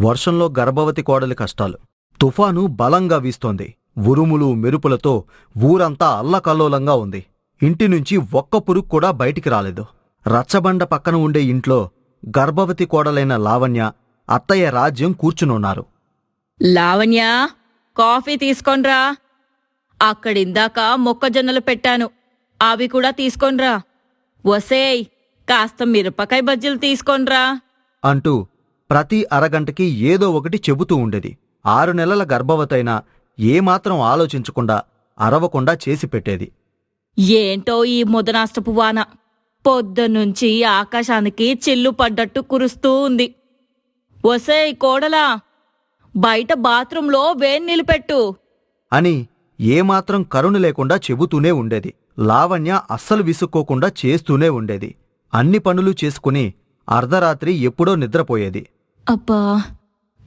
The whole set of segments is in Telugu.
వర్షంలో గర్భవతి కోడలి కష్టాలు. తుఫాను బలంగా వీస్తోంది. ఉరుములు మెరుపులతో ఊరంతా అల్లకల్లోలంగా ఉంది. ఇంటి నుంచి ఒక్క పురుగు కూడా బయటికి రాలేదు. రచ్చబండ పక్కన ఉండే ఇంట్లో గర్భవతి కోడలైన లావణ్య అత్తయ్య రాజ్యం కూర్చునున్నారు. లావణ్య కాఫీ తీసుకొన్రా. అక్కడిందాక మొక్కజొన్నలు పెట్టాను. అవి కూడా తీసుకొన్రా. వసేయ్ కాస్త మిరపకాయ బజ్జీలు తీసుకొన్రా. అంటూ ప్రతి అరగంటకి ఏదో ఒకటి చెబుతూ ఉండేది. ఆరు నెలల గర్భవతైనా ఏమాత్రం ఆలోచించకుండా అరవకుండా చేసి పెట్టేది. ఏంటో ఈ ముదనాష్టపు వాన పొద్దునుంచి ఆకాశానికి చిల్లు పడ్డట్టు కురుస్తూ ఉంది. వసేయ్ కోడలా! బయట బాత్రూంలో వేడి నిలిపెట్టు అని ఏమాత్రం కరుణ లేకుండా చెబుతూనే ఉండేది. లావణ్య అస్సలు విసుక్కోకుండా చేస్తూనే ఉండేది. అన్ని పనులు చేసుకుని అర్ధరాత్రి ఎప్పుడో నిద్రపోయేది. అబ్బా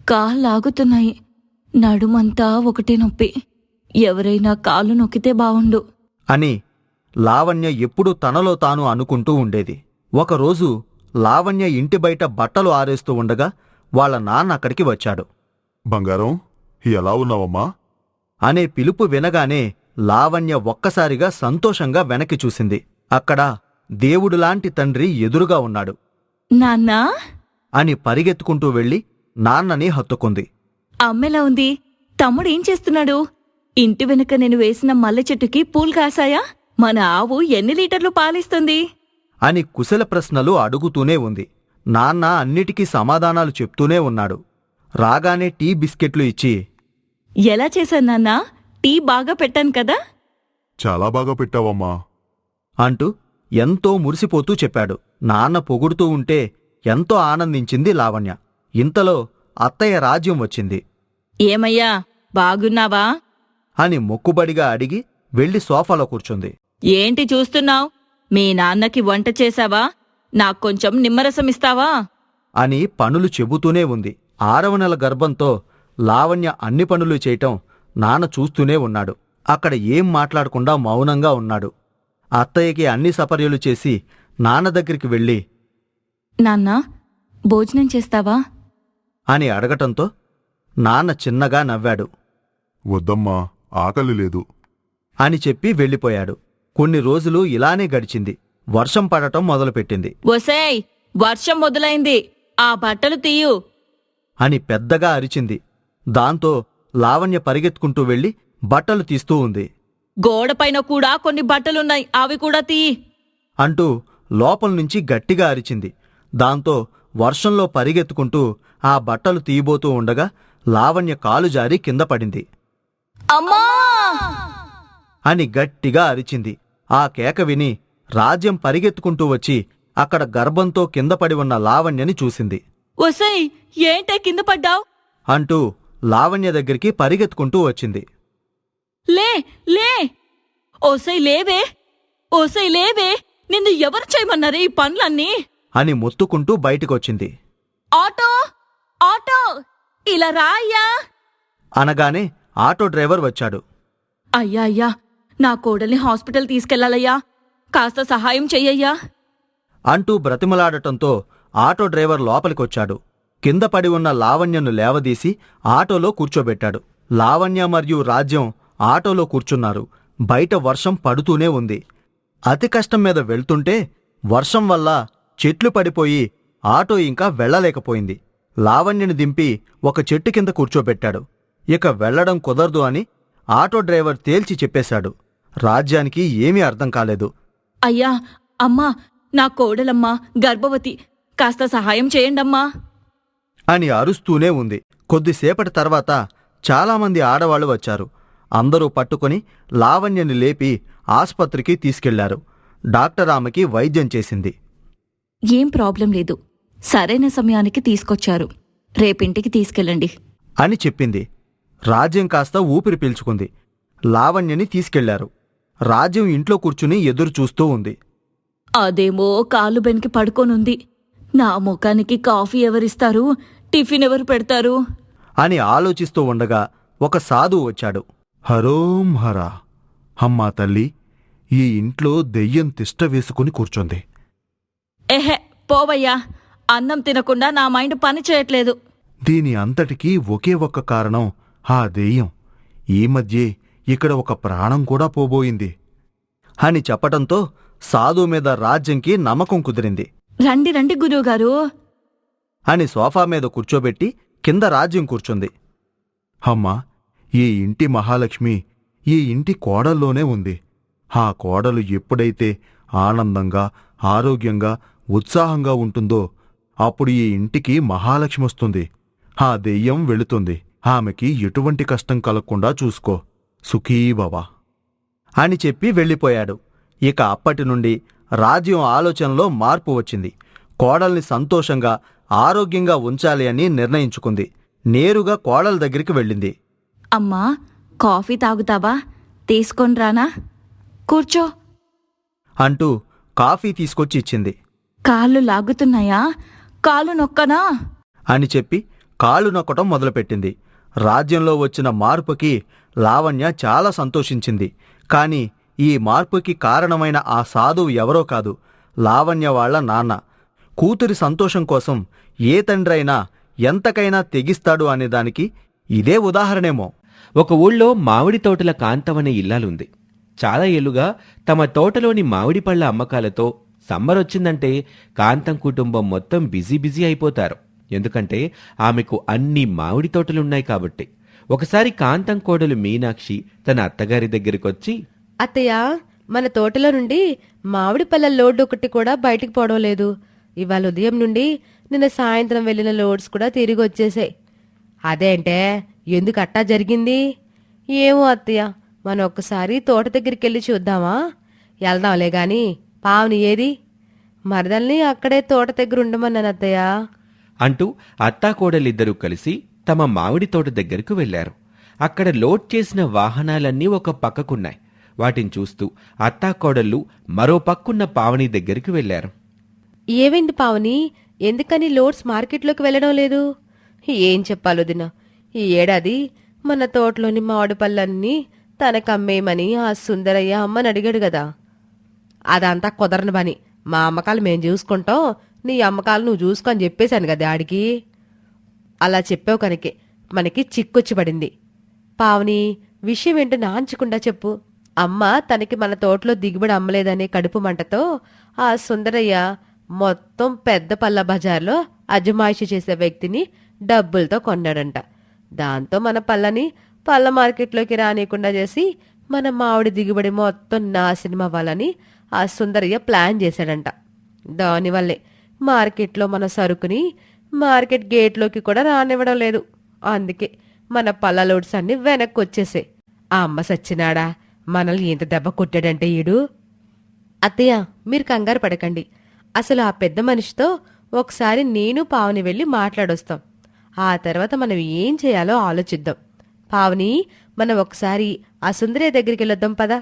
కాళ్ళాగుతున్నాయి నడుమంతా ఒకటే నొప్పి. ఎవరైనా కాళ్ళు నొక్కితే బావుండు. అని లావణ్య ఎప్పుడూ తనలో తాను అనుకుంటూ ఉండేది. ఒకరోజు లావణ్య ఇంటి బయట బట్టలు ఆరేస్తూ ఉండగా వాళ్ళ నాన్న అక్కడికి వచ్చాడు. బంగారం ఎలా ఉన్నావమ్మా? అనే పిలుపు వినగానే లావణ్య ఒక్కసారిగా సంతోషంగా వెనక్కి చూసింది. అక్కడ దేవుడులాంటి తండ్రి ఎదురుగా ఉన్నాడు. నాన్నా? అని పరిగెత్తుకుంటూ వెళ్ళి నాన్నని హత్తుకుంది. అమ్మెలా ఉంది? తమ్ముడు ఏం చేస్తున్నాడు? ఇంటి వెనుక నేను వేసిన మల్లె చెట్టుకి పూలు కాసాయా మన ఆవు ఎన్ని లీటర్లు పాలిస్తుంది? అని కుశల ప్రశ్నలు అడుగుతూనే ఉంది. నాన్న అన్నిటికీ సమాధానాలు చెప్తూనే ఉన్నాడు. రాగానే టీ బిస్కెట్లు ఇచ్చి ఎలా చేశాను నాన్నా? టీ బాగా పెట్టాను కదా? చాలా బాగా పెట్టావమ్మా. అంటూ ఎంతో మురిసిపోతూ చెప్పాడు. నాన్న పొగుడుతూ ఉంటే ఎంతో ఆనందించింది లావణ్య. ఇంతలో అత్తయ్య రాజ్యం వచ్చింది. ఏమయ్యా బాగున్నావా? అని మొక్కుబడిగా అడిగి వెళ్ళి సోఫాలో కూర్చుంది. ఏంటి చూస్తున్నావ్? మీ నాన్నకి వంట చేశావా? నాకు కొంచెం నిమ్మరసం ఇస్తావా అని పనులు చెబుతూనే ఉంది. ఆరవ నెల గర్భంతో లావణ్య అన్ని పనులు చేయటం నాన్న చూస్తూనే ఉన్నాడు. అక్కడ ఏం మాట్లాడకుండా మౌనంగా ఉన్నాడు. అత్తయ్యకి అన్ని సపర్యలు చేసి నాన్న దగ్గరికి వెళ్ళి నాన్నా భోజనం చేస్తావా? అని అడగటంతో నాన్న చిన్నగా నవ్వాడు. వద్దమ్మా ఆకలి లేదు. అని చెప్పి వెళ్ళిపోయాడు. కొన్ని రోజులు ఇలానే గడిచింది. వర్షం పడటం మొదలుపెట్టింది. ఒసేయ్ వర్షం మొదలైంది. ఆ బట్టలు తీయు. అని పెద్దగా అరిచింది. దాంతో లావణ్య పరిగెత్తుకుంటూ వెళ్ళి బట్టలు తీస్తూ ఉంది. గోడపైన కూడా కొన్ని బట్టలున్నాయి. అవి కూడా తీ అంటూ లోపల నుంచి గట్టిగా అరిచింది. దాంతో వర్షంలో పరిగెత్తుకుంటూ ఆ బట్టలు తీయబోతూ ఉండగా లావణ్య కాలు జారి కింద పడింది. అమ్మా! అని గట్టిగా అరిచింది. ఆ కేక విని రాజ్యం పరిగెత్తుకుంటూ వచ్చి అక్కడ గర్భంతో కింద పడి ఉన్న లావణ్యని చూసింది. ఏంటే కింద పడ్డావ్? అంటూ లావణ్య దగ్గరికి పరిగెత్తుకుంటూ వచ్చింది. లే లే! ఓసై లేవే! ఓసై లేవే! నిన్ను ఎవరు చేయమన్నారే ఈ పనులన్నీ? అని మొత్తుకుంటూ బయటికొచ్చింది. ఆటో! ఆటో! ఇలా రా అయ్యా! అనగానే ఆటో డ్రైవర్ వచ్చాడు. అయ్యా అయ్యా! నా కోడల్ని హాస్పిటల్ తీసుకెళ్ళాలయ్యా కాస్త సహాయం చెయ్యయ్యా. అంటూ బ్రతిమలాడటంతో ఆటో డ్రైవర్ లోపలికొచ్చాడు. కింద పడి ఉన్న లావణ్యను లేవదీసి ఆటోలో కూర్చోబెట్టాడు. లావణ్య మరియు రాజ్యం ఆటోలో కూర్చున్నారు. బయట వర్షం పడుతూనే ఉంది. అతి కష్టం మీద వెళ్తుంటే వర్షం వల్ల చెట్లు పడిపోయి ఆటో ఇంకా వెళ్ళలేకపోయింది. లావణ్యని దింపి ఒక చెట్టు కింద కూర్చోబెట్టాడు. ఇక వెళ్ళడం కుదరదు అని ఆటో డ్రైవర్ తేల్చి చెప్పేశాడు. రాజ్యానికి ఏమీ అర్థం కాలేదు. అయ్యా అమ్మా నా కోడలమ్మా గర్భవతి కాస్త సహాయం చేయండమ్మా. అని అరుస్తూనే ఉంది. కొద్దిసేపటి తర్వాత చాలామంది ఆడవాళ్ళు వచ్చారు. అందరూ పట్టుకొని లావణ్యని లేపి ఆస్పత్రికి తీసుకెళ్ళారు. డాక్టర్ ఆమెకి వైద్యం చేసింది. ఏం ప్రాబ్లం లేదు. సరైన సమయానికి తీసుకొచ్చారు. రేపింటికి తీసుకెళ్ళండి. అని చెప్పింది. రాజ్యం కాస్త ఊపిరి పీల్చుకుంది. లావణ్యని తీసుకెళ్ళారు. రాజ్యం ఇంట్లో కూర్చుని ఎదురు చూస్తూ ఉంది. అదేమో కాళ్ళు బెనికి పడుకోనుంది. నా ముఖానికి కాఫీ ఎవరిస్తారు? టిఫిన్ ఎవరు పెడతారు? అని ఆలోచిస్తూ ఉండగా ఒక సాధువు వచ్చాడు. హరోం హరా. అమ్మా తల్లి ఈ ఇంట్లో దెయ్యం తిష్ట వేసుకుని కూర్చుంది. ఎహె పోవయ్యా. అన్నం తినకుండా నా మైండ్ పని చేయట్లేదు. దీని అంతటికీ ఒకే ఒక్క కారణం ఆ దెయ్యం ఈ మధ్యే ఇక్కడ ఒక ప్రాణం కూడా పోబోయింది. అని చెప్పటంతో సాధు మీద రాజ్యంకి నమ్మకం కుదిరింది. రండి రండి గురువుగారు. అని సోఫా మీద కూర్చోబెట్టి కింద రాజ్యం కూర్చుంది. అమ్మా ఈ ఇంటి మహాలక్ష్మి ఈ ఇంటి కోడల్లోనే ఉంది. ఆ కోడలు ఎప్పుడైతే ఆనందంగా ఆరోగ్యంగా ఉత్సాహంగా ఉంటుందో అప్పుడు ఈ ఇంటికి మహాలక్ష్మి వస్తుంది ఆ దెయ్యం వెళుతుంది. ఆమెకి ఎటువంటి కష్టం కలగకుండా చూసుకో. సుఖీభవ అని చెప్పి వెళ్ళిపోయాడు. ఇక అప్పటి నుండి రాజ్యం ఆలోచనలో మార్పు వచ్చింది. కోడల్ని సంతోషంగా ఆరోగ్యంగా ఉంచాలి అని నిర్ణయించుకుంది. నేరుగా కోడల దగ్గరికి వెళ్ళింది. అమ్మా కాఫీ తాగుతావా? తీసుకొని రానా? కూర్చో. అంటూ కాఫీ తీసుకొచ్చి ఇచ్చింది. కాళ్ళు లాగుతున్నాయా? కాలు నొక్కనా? అని చెప్పి కాళ్ళు నొక్కటం మొదలుపెట్టింది. రాజ్యంలో వచ్చిన మార్పుకి లావణ్య చాలా సంతోషించింది. కాని ఈ మార్పుకి కారణమైన ఆ సాధువు ఎవరో కాదు లావణ్య వాళ్ళ నాన్న. కూతురి సంతోషం కోసం ఏ తండ్రైనా ఎంతకైనా తెగిస్తాడు అనేదానికి ఇదే ఉదాహరణేమో. ఒక ఊళ్ళో మామిడి తోటల కాంతమనే ఇల్లాలుంది. చాలా ఏళ్ళుగా తమ తోటలోని మామిడి పళ్ళ అమ్మకాలతో సమ్మర్ వచ్చిందంటే కాంతం కుటుంబం మొత్తం బిజీ బిజీ అయిపోతారు. ఎందుకంటే ఆమెకు అన్ని మామిడి తోటలున్నాయి కాబట్టి. ఒకసారి కాంతం కోడలు మీనాక్షి తన అత్తగారి దగ్గరికొచ్చి అత్తయ్య మన తోటలో నుండి మామిడి పళ్ళ లోడ్ ఒకటి కూడా బయటికి పోవడం లేదు. ఇవాళ ఉదయం నుండి నిన్న సాయంత్రం వెళ్ళిన లోడ్స్ కూడా తిరిగి వచ్చేసాయి. అదేంటే ఎందుకు అట్టా జరిగింది? ఏమో అత్తయ్య మనం ఒక్కసారి తోట దగ్గరికి వెళ్ళి చూద్దామా? వెళ్దాంలే గాని పావుని ఏది? మరదల్ని అక్కడే తోట దగ్గర ఉండమన్నాను అత్తయ్య. అంటూ అత్తాకోడలిద్దరూ కలిసి తమ మామిడి తోట దగ్గరకు వెళ్ళారు అక్కడ లోడ్ చేసిన వాహనాలన్నీ ఒక పక్కకున్నాయి. వాటిని చూస్తూ అత్తాకోడళ్ళు మరో పక్కున్న పావని దగ్గరికి వెళ్ళారు ఏమైంది పావని? ఎందుకని లోడ్స్ మార్కెట్లోకి వెళ్ళడం లేదు? ఏం చెప్పాలో దిన. ఈ ఏడాది మన తోటలోని మామిడి పళ్ళన్నీ తనకమ్మేయమని ఆ సుందరయ్య అమ్మని అడిగాడు కదా. అదంతా కుదరని పని. మా అమ్మకాలు మేం చూసుకుంటాం. నీ అమ్మకాలు నువ్వు చూసుకొని చెప్పేశాను కదా ఆడికి అలా చెప్పావు కనుకే. మనకి చిక్కొచ్చి పడింది. పావని విషయం ఏంటో నాంచకుండా చెప్పు. అమ్మ తనకి మన తోటలో దిగుబడి అమ్మలేదనే కడుపు మంటతో ఆ సుందరయ్య మొత్తం పెద్ద పల్ల బజార్లో అజమాయిషి చేసే వ్యక్తిని డబ్బులతో కొన్నాడంట. దాంతో మన పళ్ళని పళ్ళ మార్కెట్లోకి రానియకుండా చేసి మన మామిడి దిగుబడి మొత్తం నాశనం అవ్వాలని ఆ సుందరయ్య ప్లాన్ చేశాడంట. దానివల్లే మార్కెట్లో మన సరుకుని మార్కెట్ గేట్లోకి కూడా రానివ్వడం లేదు. అందుకే మన పల్లలోడ్స్ అన్ని వెనక్కి వచ్చేసాయి ఆ అమ్మ సచ్చినాడా? మనల్ని ఎంత దెబ్బ కొట్టాడంటే ఈడు? అత్తయ్య మీరు కంగారు పడకండి. అసలు ఆ పెద్ద మనిషితో ఒకసారి నేను పావని వెళ్ళి మాట్లాడొస్తాం. ఆ తర్వాత మనం ఏం చేయాలో ఆలోచిద్దాం. పావని మనం ఒకసారి ఆ సుందరయ్య దగ్గరికి వెళ్ళొద్దాం పదా.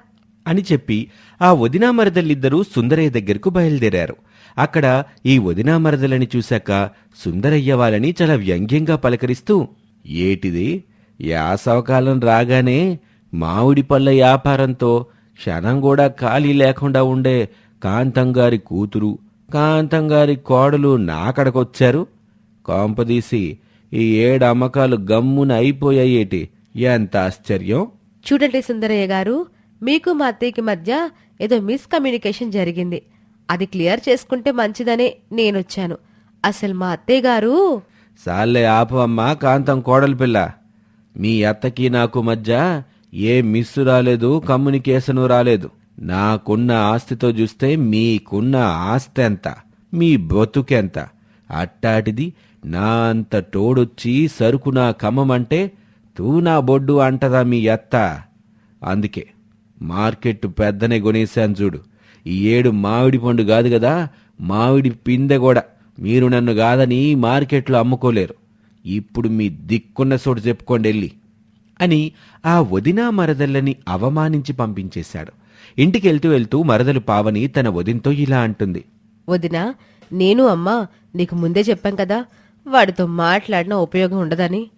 అని చెప్పి ఆ వదినా మరదలిద్దరూ సుందరయ్య దగ్గరకు బయలుదేరారు. అక్కడ ఈ వదినా మరదలని చూశాక సుందరయ్య వాళ్ళని చాలా వ్యంగ్యంగా పలకరిస్తూ ఏటిది? యాసవకాలం రాగానే మామిడి పళ్ళ వ్యాపారంతో క్షణం కూడా ఖాళీ లేకుండా ఉండే కాంతంగారి కూతురు కాంతంగారి కోడలు నాకడకొచ్చారు కాంపదీసి ఈ ఏడు అమ్మకాలు గమ్మున అయిపోయాయేటి? ఎంత ఆశ్చర్యం! చూడండి సుందరయ్య గారు మీకు మా అత్తయ్యకి మధ్య ఏదో మిస్కమ్యూనికేషన్ జరిగింది. అది క్లియర్ చేసుకుంటే మంచిదనే నేనొచ్చాను. అసలు మా అత్తయ్య గారు సాలే ఆపు అమ్మా కాంతం కోడలి పిల్ల. మీ అత్తకి నాకు మధ్య ఏ మిస్ రాలేదు కమ్యూనికేషన్ రాలేదు. నాకున్న ఆస్తితో చూస్తే మీకున్న ఆస్తి ఎంత? మీ బతుకెంత అట్టాటిది నా అంత తోడొచ్చి సరుకు నా కమ్మమంటే తూ నా బొడ్డు అంటదా మీ అత్త. అందుకే మార్కెట్ పెద్దనే కొనేశాను చూడు. ఈ ఏడు మామిడి పండు కాదు కదా మామిడి పిందె కూడా. మీరు నన్ను కాదని మార్కెట్లో అమ్ముకోలేరు. ఇప్పుడు మీ దిక్కున్న చోటు చెప్పుకోండి వెళ్ళి అని ఆ వదినా మరదళ్ళని అవమానించి పంపించేశాడు. ఇంటికి వెళ్తూ వెళ్తూ మరదలు పావని తన వదినతో ఇలా అంటుంది. వదినా నేను అమ్మా నీకు ముందే చెప్పాం కదా వాడితో మాట్లాడిన ఉపయోగం ఉండదని.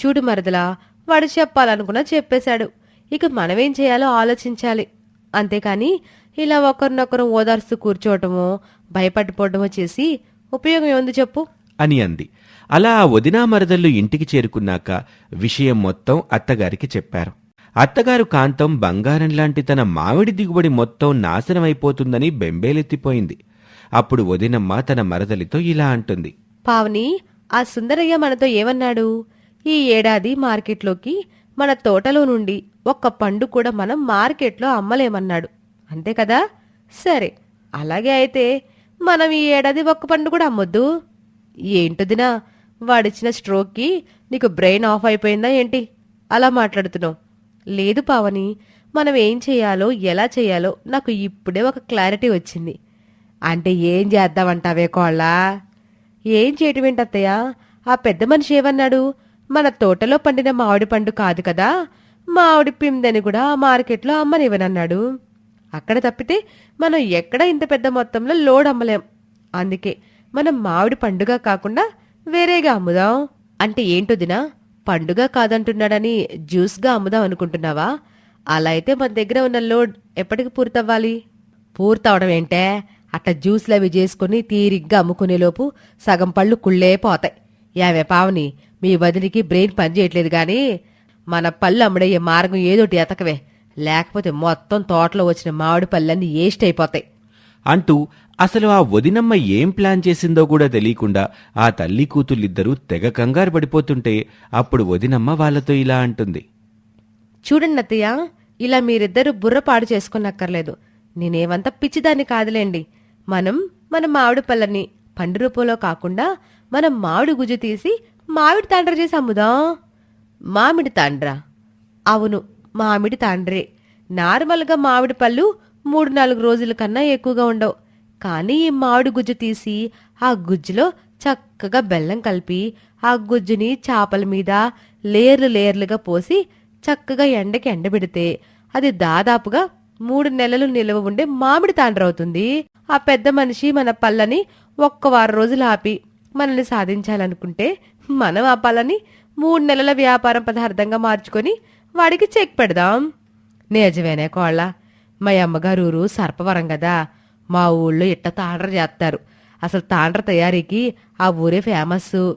చూడు మరదలా వాడు చెప్పాలనుకున్నా చెప్పేశాడు. ఇక మనమేం చేయాలో ఆలోచించాలి. అంతేకాని ఇలా ఒకరినొకరు ఓదార్స్తూ కూర్చోవటమో భయపడిపోవటమో చేసి ఉపయోగం ఏముంది చెప్పు? అని అంది. అలా వదినా మరదళ్ళు ఇంటికి చేరుకున్నాక విషయం మొత్తం అత్తగారికి చెప్పారు. అత్తగారు కాంతం బంగారం లాంటి తన మామిడి దిగుబడి మొత్తం నాశనమైపోతుందని బెంబేలెత్తిపోయింది. అప్పుడు వదినమ్మ తన మరదలితో ఇలా అంటుంది. పావని ఆ సుందరయ్య మనతో ఏమన్నాడు? ఈ ఏడాది మార్కెట్లోకి మన తోటలో నుండి ఒక్క పండు కూడా మనం మార్కెట్లో అమ్మలేమన్నాడు. అంతే కదా? సరే అలాగే అయితే మనం ఈ ఏడాది ఒక్క పండు కూడా అమ్మొద్దు. ఏంటదినా వాడిచ్చిన స్ట్రోక్కి నీకు బ్రెయిన్ ఆఫ్ అయిపోయిందా ఏంటి? అలా మాట్లాడుతున్నావు. లేదు పావని మనం ఏం చేయాలో ఎలా చేయాలో నాకు ఇప్పుడే ఒక క్లారిటీ వచ్చింది. అంటే ఏం చేద్దామంటావే కోళ్ళ? ఏం చేయటం ఆ పెద్ద మనిషి ఏమన్నాడు? మన తోటలో పండిన మామిడి పండు కాదు కదా? మామిడి పిందని కూడా ఆ మార్కెట్లో అమ్మనివ్వనన్నాడు. అక్కడ తప్పితే మనం ఎక్కడ ఇంత పెద్ద మొత్తంలో లోడ్ అమ్మలేం. అందుకే మనం మామిడి పండుగ కాకుండా వేరేగా అమ్ముదాం. అంటే ఏంటొదినా పండుగ కాదంటున్నాడని జ్యూస్గా అమ్ముదాం అనుకుంటున్నావా? అలా అయితే మన దగ్గర ఉన్న లోడ్ ఎప్పటికి పూర్తవ్వాలి? పూర్తవడం ఏంటే? అట్లా జ్యూస్లు అవి చేసుకుని తీరిగ్గా అమ్ముకునేలోపు సగం పళ్ళు కుళ్ళే పోతాయి. యావే పావని మీ వదినికి బ్రెయిన్ పనిచేయట్లేదు గాని మన పళ్ళు అమ్ముడయ్యే మార్గం ఏదోటి ఎతకవే. లేకపోతే మొత్తం తోటలో వచ్చిన మామిడి పళ్ళన్నీ వేస్ట్ అయిపోతాయి. అంటూ అసలు ఆ వదినమ్మ ఏం ప్లాన్ చేసిందో కూడా తెలియకుండా ఆ తల్లి కూతుళ్ళిద్దరూ తెగ కంగారు పడిపోతుంటే అప్పుడు వదినమ్మ వాళ్ళతో ఇలా అంటుంది. చూడండి అత్తయ్య ఇలా మీరిద్దరూ బుర్ర పాడు చేసుకున్నక్కర్లేదు. నేనేమంత పిచ్చిదాన్ని కాదులేండి. మనం మన మామిడి పళ్ళని పండు రూపంలో కాకుండా మనం మామిడి గుజ్జు తీసి మామిడి తాండ్ర చేసి అమ్ముదాం మామిడి తాండ్ర. అవును మామిడి తండ్రే. నార్మల్గా మామిడి పళ్ళు మూడు నాలుగు రోజుల కన్నా ఎక్కువగా ఉండవు. కానీ ఈ మామిడి గుజ్జు తీసి ఆ గుజ్జులో చక్కగా బెల్లం కలిపి ఆ గుజ్జుని చేపల మీద లేర్లు లేర్లుగా పోసి చక్కగా ఎండకి ఎండబెడితే అది దాదాపుగా మూడు నెలలు నిల్వ ఉండే మామిడి తాండ్రవుతుంది ఆ పెద్ద మనిషి మన పళ్ళని ఒక్క వారం రోజులు ఆపి మనల్ని సాధించాలనుకుంటే మనం ఆ పళ్ళని మూడు నెలల వ్యాపారం పదార్థంగా మార్చుకొని వాడికి చెక్ పెడదాం. నిజమేనే కోళ్ళ మా అమ్మగారు ఊరు సర్పవరం కదా మా ఊళ్ళో ఇట్ట తాండ్ర చేస్తారు. అసలు తాండ్ర తయారీకి ఆ ఊరే ఫేమస్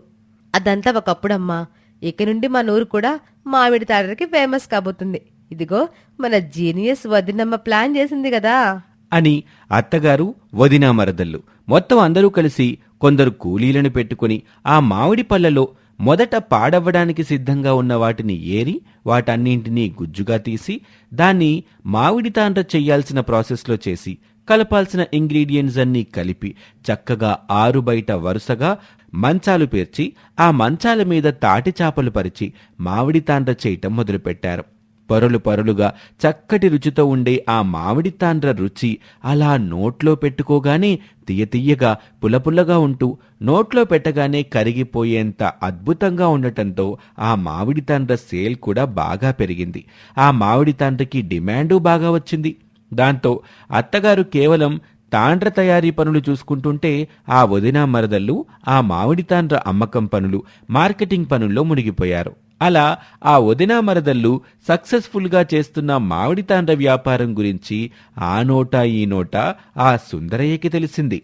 అదంతా ఒకప్పుడమ్మా. ఇక నుండి మన ఊరు కూడా మామిడి తాండ్రకి ఫేమస్ కాబోతుంది. ఇదిగో మన జీనియస్ వదినమ్మ ప్లాన్ చేసింది కదా. అని అత్తగారు వదినా మరదళ్ళు మొత్తం అందరూ కలిసి కొందరు కూలీలను పెట్టుకుని ఆ మామిడి పళ్ళలో మొదట పాడవ్వడానికి సిద్ధంగా ఉన్న వాటిని ఏరి వాటన్నింటినీ గుజ్జుగా తీసి దాన్ని మామిడి తాండ్ర చెయ్యాల్సిన ప్రాసెస్లో చేసి కలపాల్సిన ఇంగ్రీడియంట్స్ అన్నీ కలిపి చక్కగా ఆరు బయట వరుసగా మంచాలు పేర్చి ఆ మంచాల మీద తాటి చేపలు పరిచి మామిడి తాండ్ర చేయటం మొదలుపెట్టారు. పొరలు పొరలుగా చక్కటి రుచితో ఉండే ఆ మామిడి తాండ్ర రుచి అలా నోట్లో పెట్టుకోగానే తీయతీయగా పులపుల్లగా ఉంటూ నోట్లో పెట్టగానే కరిగిపోయేంత అద్భుతంగా ఉండటంతో ఆ మామిడి తాండ్ర సేల్ కూడా బాగా పెరిగింది. ఆ మామిడి తాండ్రకి డిమాండు బాగా వచ్చింది. దాంతో అత్తగారు కేవలం తాండ్ర తయారీ పనులు చూసుకుంటుంటే ఆ వదినా మరదళ్ళు ఆ మామిడి తాండ్ర అమ్మకం పనులు మార్కెటింగ్ పనుల్లో మునిగిపోయారు. అలా ఆ వదినా మరదళ్ళు సక్సెస్ఫుల్గా చేస్తున్న మామిడి తాండ్ర వ్యాపారం గురించి ఆ నోటా ఈ నోటా ఆ సుందరయ్యకి తెలిసింది.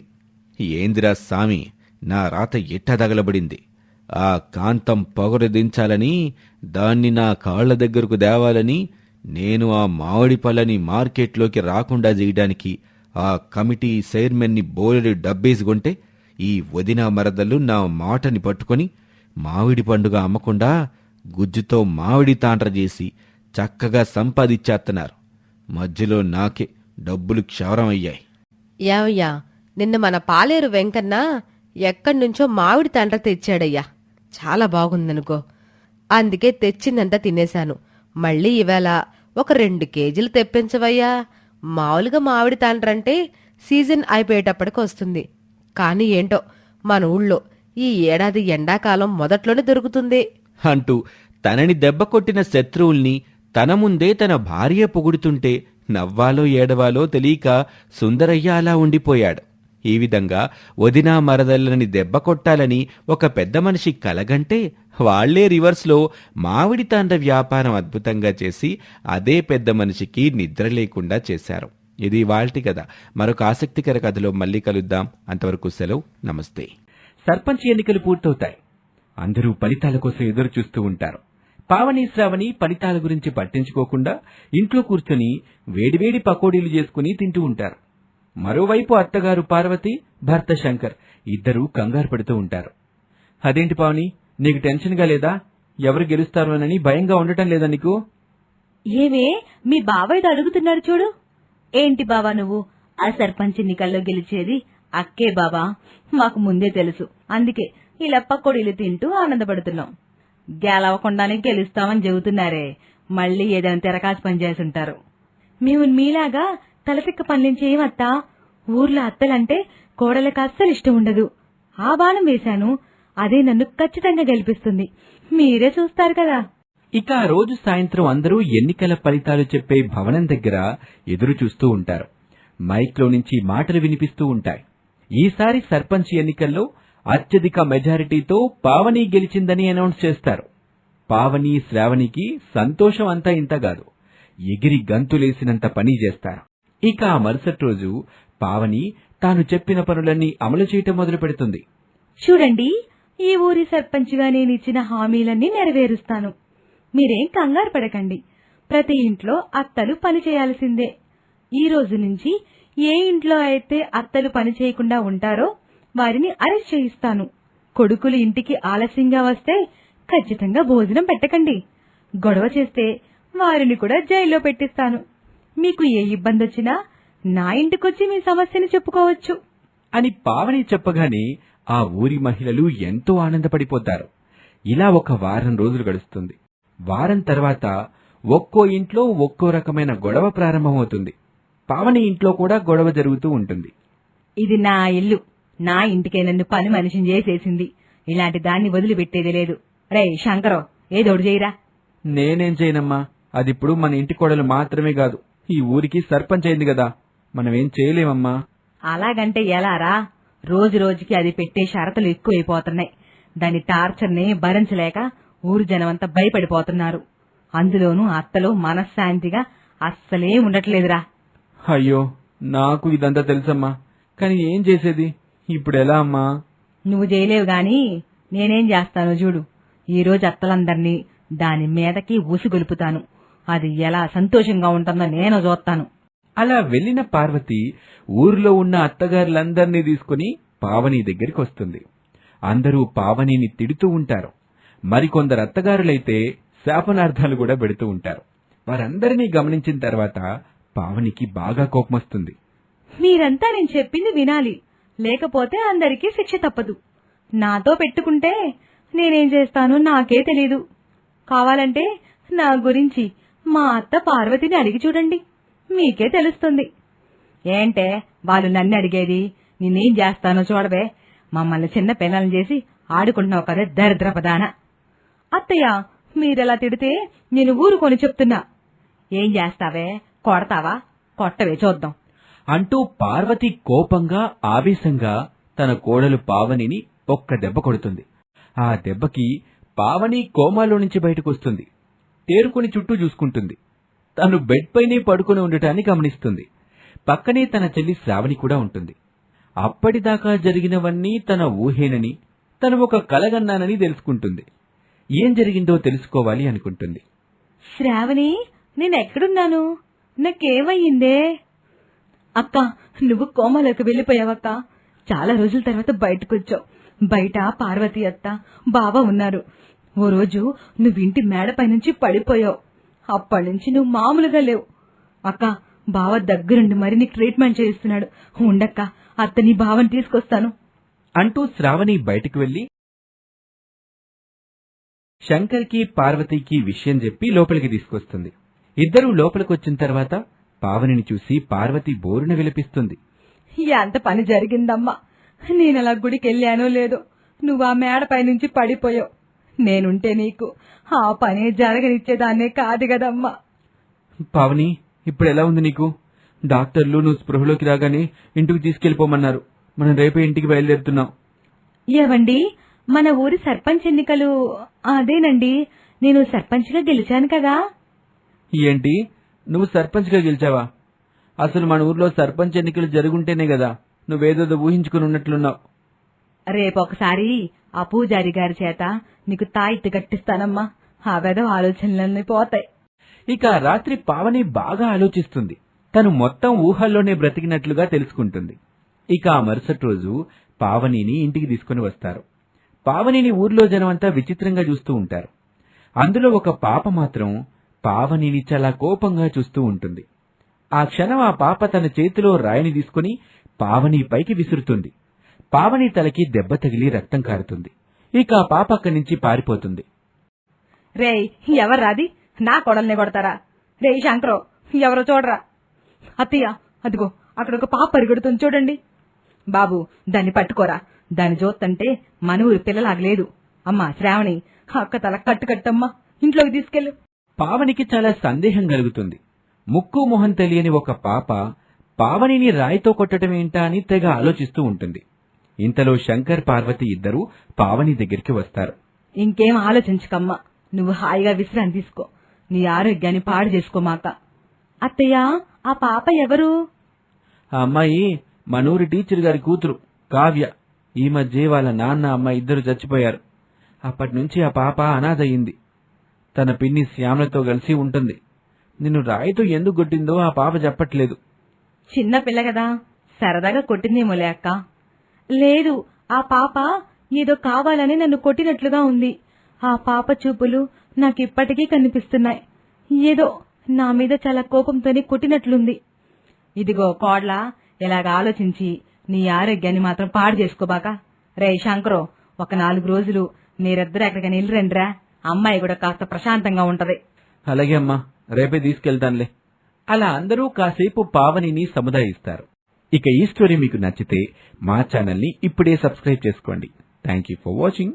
ఏందిరా సామి నా రాత ఎట్ట తగలబడింది? ఆ కాంతం పొగరు దించాలని దాన్ని నా కాళ్ళ దగ్గరకు దేవాలని నేను ఆ మామిడి పళ్ళని మార్కెట్లోకి రాకుండా చేయడానికి ఆ కమిటీ చైర్మన్ని బోలెడు డబ్బేసుకుంటే ఈ వదినా మరదలు నా మాటని పట్టుకొని మామిడి పండుగ అమ్మకుండా గుజ్జుతో మామిడి తాండ్ర చేసి చక్కగా సంపాదించేస్తున్నారు మధ్యలో నాకే డబ్బులు క్షవరమయ్యాయి. యావయ్యా నిన్న మన పాలేరు వెంకన్న ఎక్కడి నుంచో మామిడి తండ్ర తెచ్చాడయ్యా. చాలా బాగుందనుకో. అందుకే తెచ్చిందంతా తినేశాను. మళ్ళీ ఇవాళ ఒక రెండు కేజీలు తెప్పించవయ్యా. మామూలుగా మామిడి తాండ్రంటే సీజన్ అయిపోయేటప్పటికి వస్తుంది. కానీ ఏంటో మన ఊళ్ళో ఈ ఏడాది ఎండాకాలం మొదట్లోనే దొరుకుతుంది. అంటూ తనని దెబ్బ కొట్టిన శత్రువుల్ని తన ముందే తన భార్య పొగుడుతుంటే నవ్వాలో ఏడవాలో తెలియక సుందరయ్య అలా ఉండిపోయాడు. ఈ విధంగా వదినా మరదళ్ళని దెబ్బ కొట్టాలని ఒక పెద్ద మనిషి కలగంటే వాళ్ళే రివర్స్లో మామిడి తాండ వ్యాపారం అద్భుతంగా చేసి అదే పెద్ద మనిషికి నిద్ర లేకుండా చేశారు. ఇది వాల్టి కథ. మరొక ఆసక్తికర కథలో మళ్ళీ కలుద్దాం. అంతవరకు సెలవు. నమస్తే. సర్పంచ్ ఎన్నికలు పూర్తవుతాయి. అందరూ ఫలితాల కోసం ఎదురు చూస్తూ ఉంటారు. పావని శ్రావణి ఫలితాల గురించి పట్టించుకోకుండా ఇంట్లో కూర్చొని వేడివేడి పకోడీలు చేసుకుని తింటూ ఉంటారు. మరోవైపు అత్తగారు పార్వతి భర్త శంకర్ ఇద్దరూ కంగారు పడుతూ ఉంటారు. అదేంటి పావని నీకు టెన్షన్గా లేదా? ఎవరు గెలుస్తారోనని భయంగా ఉండటం లేదా నీకు? ఏమే మీ బావ అడుగుతున్నారు చూడు. ఏంటి బావా నువ్వు? ఆ సర్పంచ్ ఎన్నికల్లో గెలిచేది అక్కే బావా. మాకు ముందే తెలుసు. అందుకే ఇలా పకోడీలు తింటూ ఆనందపడుతున్నాం. గెలవకుండానే గెలుస్తామని చెబుతున్నారే. మళ్ళీ ఏదైనా తిరకాసి పని చేస్తుంటారు. మేము మీలాగా తలపిక్క పనులు చేయమత్తా? ఊర్లో అత్తలంటే కోడలకు అస్సలు ఇష్టం ఉండదు. ఆ బాణం వేశాను. అదే నన్ను ఖచ్చితంగా గెలిపిస్తుంది. మీరే చూస్తారు కదా. ఇక ఆ రోజు సాయంత్రం అందరూ ఎన్నికల ఫలితాలు చెప్పే భవనం దగ్గర ఎదురు చూస్తూ ఉంటారు. మైక్లో నుంచి మాటలు వినిపిస్తూ ఉంటాయి. ఈసారి సర్పంచ్ ఎన్నికల్లో అత్యధిక మెజారిటీతో పావని గెలిచిందని అనౌన్స్ చేస్తారు. పావని శ్రావణికి సంతోషం అంతా ఇంత కాదు. ఎగిరి గంతులేసినంత పని చేస్తారు. ఇక ఆ మరుసటి రోజు పావని తాను చెప్పిన పనులన్నీ అమలు చేయటం మొదలు పెడుతుంది. చూడండి ఈ ఊరి సర్పంచ్గా నేను ఇచ్చిన హామీలన్నీ నెరవేరుస్తాను. మీరేం కంగారు పడకండి. ప్రతి ఇంట్లో అత్తలు పని చేయాల్సిందే. ఈ రోజు నుంచి ఏ ఇంట్లో అయితే అత్తలు పని చేయకుండా ఉంటారో వారిని అరెస్ట్ చేయిస్తాను. కొడుకులు ఇంటికి ఆలస్యంగా వస్తే ఖచ్చితంగా భోజనం పెట్టకండి. గొడవ చేస్తే వారిని కూడా జైల్లో పెట్టిస్తాను. మీకు ఏ ఇబ్బంది వచ్చినా నా ఇంటికొచ్చి మీ సమస్యని చెప్పుకోవచ్చు. అని పావని చెప్పగానే ఆ ఊరి మహిళలు ఎంతో ఆనందపడిపోతారు. ఇలా ఒక వారం రోజులు గడుస్తుంది. వారం తర్వాత ఒక్కో ఇంట్లో ఒక్కో రకమైన గొడవ ప్రారంభమవుతుంది. పావని ఇంట్లో కూడా గొడవ జరుగుతూ ఉంటుంది. ఇది నా ఇల్లు. నా ఇంటికే నన్ను పని మనిషిని చేసేసింది. ఇలాంటి దాన్ని వదిలిపెట్టేది లేదు. రే శంకరో ఏదోడు చేయరా? నేనేం చేయనమ్మా. అదిప్పుడు మన ఇంటి కోడలు మాత్రమే కాదు. ఈ ఊరికి సర్పంచ్ అయింది కదా. మనమేం చేయలేమమ్మా. అలాగంటే ఎలారా రోజు రోజుకి అది పెట్టే షరతులు ఎక్కువైపోతున్నాయి. దాని టార్చర్ని భరించలేక ఊరు జనమంతా భయపడిపోతున్నారు. అందులోనూ అత్తలో మనశ్శాంతిగా అస్సలే ఉండట్లేదురా. అయ్యో నాకు ఇదంతా తెలుసమ్మా. కానీ ఏం చేసేది? ఇప్పుడు ఎలా అమ్మా? నువ్వు చేయలేవు గాని నేనేం చేస్తానో చూడు. ఈ రోజు అత్తలందర్నీ దాని మీదకి ఊసిగొలుపుతాను అది ఎలా సంతోషంగా ఉంటుందో నేను చూస్తాను. అలా వెళ్ళిన పార్వతి ఊరిలో ఉన్న అత్తగారులందర్నీ తీసుకుని పావని దగ్గరికి వస్తుంది అందరూ పావనిని తిడుతూ ఉంటారు. మరికొందరు అత్తగారులైతే శాపనార్థాలు కూడా పెడుతూ ఉంటారు. వారందరినీ గమనించిన తర్వాత పావనికి బాగా కోపమొస్తుంది. మీరంతా నేను చెప్పింది వినాలి. లేకపోతే అందరికీ శిక్ష తప్పదు. నాతో పెట్టుకుంటే నేనేం చేస్తానో నాకే తెలీదు. కావాలంటే నా గురించి మా అత్త పార్వతిని అడిగి చూడండి. మీకే తెలుస్తుంది. ఏంటే వాళ్ళు నన్ను అడిగేది? నేనేం చేస్తానో చూడవే. మమ్మల్ని చిన్న పిల్లల్ని చేసి ఆడుకుంటున్నావు కదా దరిద్రపదాన అత్తయ్య మీరెలా తిడితే నేను ఊరుకొని చెప్తున్నా. ఏం చేస్తావే? కొడతావా? కొట్టవే చూద్దాం. అంటూ పార్వతి కోపంగా ఆవేశంగా తన కోడలు పావనిని ఒక్క దెబ్బ కొడుతుంది. ఆ దెబ్బకి పావని కోమాలో నుంచి బయటకొస్తుంది తేరుకొని చుట్టూ చూసుకుంటుంది. తను బెడ్ పైనే పడుకుని ఉండటాన్ని గమనిస్తుంది. పక్కనే తన చెల్లి శ్రావణి కూడా ఉంటుంది. అప్పటిదాకా జరిగినవన్నీ తన ఊహేనని తను ఒక కలగన్నానని తెలుసుకుంటుంది. ఏం జరిగిందో తెలుసుకోవాలి అనుకుంటుంది. శ్రావణి నేనెక్కడున్నాను? నాకేమయ్యిందే? అక్క నువ్వు కోమలోకి వెళ్ళిపోయావక్క. చాలా రోజుల తర్వాత బయటకొచ్చావు. బయట పార్వతి అత్త బావ ఉన్నారు. ఓ రోజు నువ్వు ఇంటి మేడపై నుంచి పడిపోయావు. అప్పటి నుంచి నువ్వు మామూలుగా లేవు. అక్క బావ దగ్గరుండి మరి నీకు ట్రీట్మెంట్ చేయిస్తున్నాడు. ఉండక్క అత్తని బావని తీసుకొస్తాను. అంటూ శ్రావణి బయటికి వెళ్ళి శంకర్కి పార్వతికి విషయం చెప్పి లోపలికి తీసుకొస్తుంది. ఇద్దరూ లోపలికొచ్చిన తర్వాత పావనిని చూసి పార్వతి బోరున విలపిస్తుంది. ఎంత పని జరిగిందమ్మా. నేనలా గుడికి వెళ్ళానో లేదో. నువ్వు ఆ మేడపై నుంచి పడిపోయావు. నేనుంటే నీకు ఆ పనే జరగనిచ్చేదాన్నే కాదు కదమ్మా. పావని ఇప్పుడు ఎలా ఉంది నీకు? డాక్టర్లు నువ్వు స్పృహలోకి రాగానే ఇంటికి తీసుకెళ్ళిపోమన్నారు మనం రేపే ఇంటికి బయలుదేరుతున్నాం. ఏవండి? మన ఊరి సర్పంచ్ ఎన్నికలు అదేనండి? నేను సర్పంచ్గా గెలిచాను కదా. ఏంటి? నువ్వు సర్పంచ్గా గెలిచావా? అసలు మన ఊర్లో సర్పంచ్ ఎన్నికలు జరుగుంటేనే కదా నువ్వేదో ఊహించుకుని ఉన్నట్లున్నావు రేపు ఒకసారి ఆ పూజారి గారి చేత నీకు తాయిత్తు కట్టిస్తానమ్మా. ఆ వెధవ ఆలోచనలన్నీ పోతాయి. ఇక రాత్రి పావని బాగా ఆలోచిస్తుంది. తను మొత్తం ఊహల్లోనే బ్రతికినట్లుగా తెలుసుకుంటుంది. ఇక ఆ మరుసటి రోజు పావనిని ఇంటికి తీసుకుని వస్తారు. పావనిని ఊర్లో జనమంతా విచిత్రంగా చూస్తూ ఉంటారు. అందులో ఒక పాప మాత్రం పావనిని చాలా కోపంగా చూస్తూ ఉంటుంది. ఆ క్షణం ఆ పాప తన చేతిలో రాయిని తీసుకుని పావని పైకి విసురుతుంది. పావని తలకి దెబ్బ తగిలి రక్తం కారుతుంది. ఇక ఆ పాప అక్కడి నుంచి పారిపోతుంది. రేయ్ ఎవర్రాది నా కొడల్ని కొడతారా? రే శంకరో ఎవరో చూడరా? అత్తయ్య అదిగో అక్కడ ఒక పాప పరిగెడుతుంది చూడండి. బాబు దాన్ని పట్టుకోరా. దాన్ని చూస్తంటే మన ఊరి పిల్లలాగలేదు అమ్మా శ్రావణి అక్క తల కట్టు కట్టమ్మా ఇంట్లోకి తీసుకెళ్ళు. పావనికి చాలా సందేహం కలుగుతుంది. ముక్కు మొహం తెలియని ఒక పాప పావనిని రాయితో కొట్టడం ఏంటా అని తెగ ఆలోచిస్తూ ఉంటుంది. ఇంతలో శంకర్ పార్వతి ఇద్దరూ పావని దగ్గరికి వస్తారు. ఇంకేం ఆలోచించకమ్మా నువ్వు హాయిగా విశ్రాంతి తీసుకో. నీ ఆరోగ్యాన్ని పాడు చేసుకోమాక అత్తయ్య ఆ పాప ఎవరు? ఆ అమ్మాయి మనూరి టీచర్ గారి కూతురు కావ్య. ఈ మధ్య వాళ్ళ నాన్న అమ్మ ఇద్దరు చచ్చిపోయారు. అప్పటి నుంచి ఆ పాప అనాథయింది తన పిన్ని శ్యామలతో కలిసి ఉంటుంది. నిన్ను రాయితో ఎందుకు కొట్టిందో ఆ పాప చెప్పట్లేదు. చిన్న పిల్ల కదా సరదాగా కొట్టిందేమోలే అక్క. లేదు ఆ పాప ఏదో కావాలని నన్ను కొట్టినట్లుగా ఉంది. ఆ పాప చూపులు నాకిప్పటికీ కనిపిస్తున్నాయి. ఏదో నా మీద చాలా కోపంతోనే కొట్టినట్లుంది. ఇదిగో కోడ్ల ఇలాగ ఆలోచించి నీ ఆరోగ్యాన్ని మాత్రం పాడు చేసుకోబాక. రే శంకరో ఒక నాలుగు రోజులు మీరిద్దరు ఎక్కడికైనా వెళ్ళిరండ్రా అమ్మాయి కూడా కాస్త ప్రశాంతంగా ఉంటది. అలాగే అమ్మా రేపే తీసుకెళ్తానులే. అలా అందరూ కాసేపు పావనిని సముదాయిస్తారు. ఇక ఈ స్టోరీ మీకు నచ్చితే మా ఛానల్ని ఇప్పుడే సబ్స్క్రైబ్ చేసుకోండి. Thank you for watching